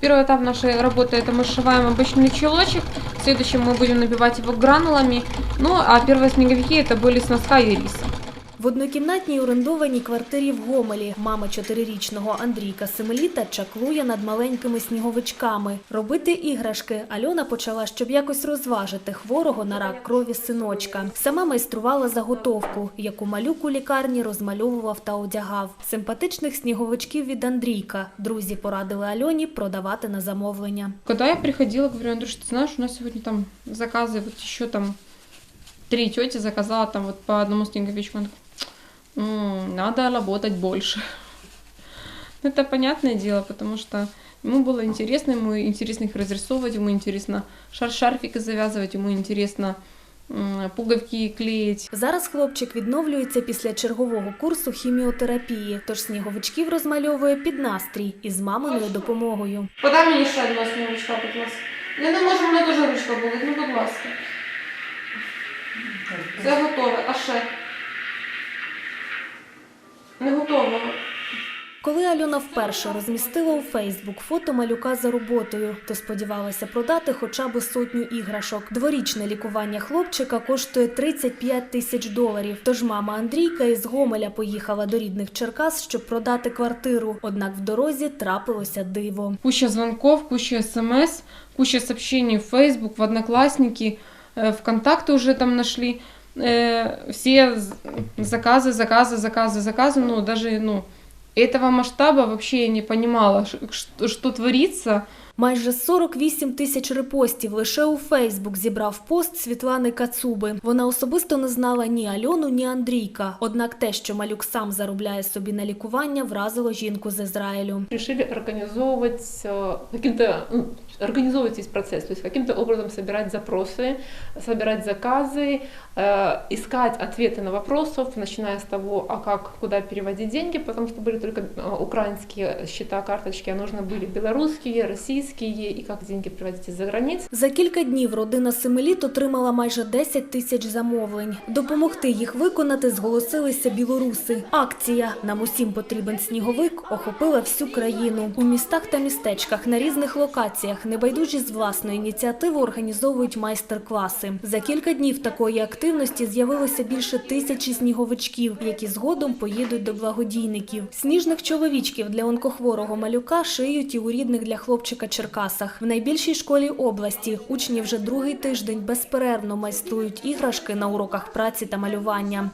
Первый этап нашей работы это мы сшиваем обычный чулочек, в следующем мы будем набивать его гранулами, ну а первые снеговики это были с носка и риса. В однокімнатній орендованій квартирі в Гомелі мама чотирирічного Андрійка Семиліта чаклує над маленькими сніговичками. Робити іграшки Альона почала, щоб якось розважити хворого на рак крові синочка. Сама майструвала заготовку, яку малюк у лікарні розмальовував та одягав. Симпатичних сніговичків від Андрійка друзі порадили Альоні продавати на замовлення. Когда я приходила, говорю, Андрюш, ты знаешь, у нас сегодня там заказы, вот еще там три тети заказала там вот по одному снеговичку. Он такой, «М, надо работать больше. Ну, Это понятное дело, потому что ему было интересно, ему интересно их разрисовывать, ему интересно шар шарфики завязывать, ему интересно м, пуговки клеить. Зараз хлопчик відновлюється після чергового курсу хіміотерапії, тож сніговичків розмальовує під настрій із маминою допомогою. Подай мені ще одного сніговичка, будь ласка. Не, не може, в мене дуже ручка болить, ну будь ласка. Це готове, а ще? Коли Альона вперше розмістила у Фейсбук фото малюка за роботою, то сподівалася продати хоча б сотню іграшок. Дворічне лікування хлопчика коштує 35 тисяч доларів. Тож мама Андрійка із Гомеля поїхала до рідних Черкас, щоб продати квартиру. Однак в дорозі трапилося диво. Куча звонков, куча смс, куча сообщений в Facebook, в Одноклассники, э, ВКонтакте уже там нашли. Э, Все з- заказы, заказы, заказы, заказы. Ну, даже, ну, этого масштаба вообще я не понимала, что, что творится. Майже 48 тисяч репостів лише у Фейсбук зібрав пост Світлани Кацуби. Вона особисто не знала ні Альону, ні Андрійка. Однак те, що малюк сам заробляє собі на лікування, вразило жінку з Ізраїлю. решили организовывать э, каким-то ну, организовывать весь процесс, то есть каким-то образом собирать запросы, собирать заказы, э, искать ответы на вопросов, начиная с того, а как, куда переводить деньги, потому что были только э, украинские счета, карточки, а нужно были белорусские, российские, и как деньги приводить из-за границ. За кілька днів родина Семиліт отримала майже 10 тисяч замовлень. Допомогти їх виконати зголосилися білоруси. Акція «Нам усім потрібен сніговик» охопила всю країну. У містах та містечках на різних локаціях небайдужі з власної ініціативи організовують майстер-класи. За кілька днів такої активності з'явилося більше тисячі сніговичків, які згодом поїдуть до благодійників. Сніжних чоловічків для онкохворого малюка шиють і у рідних для хлопчика Черкасах. В найбільшій школі області учні вже другий тиждень безперервно майструють іграшки на уроках праці та малювання.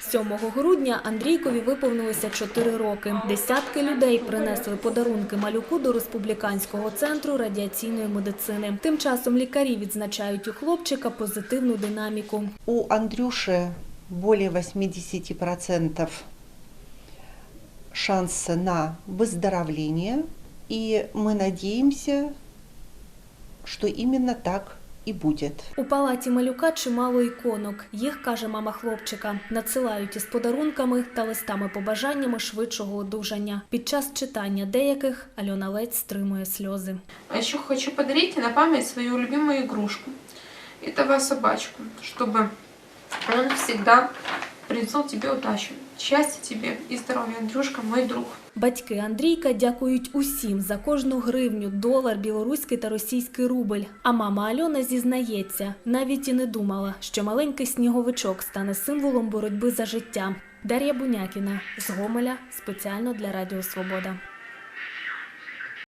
7 грудня Андрійкові виповнилося 4 роки. Десятки людей принесли подарунки малюку до республіканського центру радіаційної медицини. Тим часом лікарі відзначають у хлопчика позитивну динаміку. У Андрюши более 80% шанса на выздоровление, и мы надеемся, что именно так и будет. У палаті малюка чимало іконок. Їх, каже мама хлопчика, надсилають із подарунками та листами побажаннями швидшого одужання. Під час читання деяких Альона ледь стримує сльози. А еще хочу подарить на память свою любимую игрушку. Этого собачку, чтобы он всегда принесал тебе удачу, Щастя тебе і здоров'я, Андрюшка, мой друг. Батьки Андрійка дякують усім за кожну гривню, долар, білоруський та російський рубль. А мама Альона зізнається, навіть і не думала, що маленький сніговичок стане символом боротьби за життя. Дар'я Бунякіна з Гомеля спеціально для Радіо Свобода.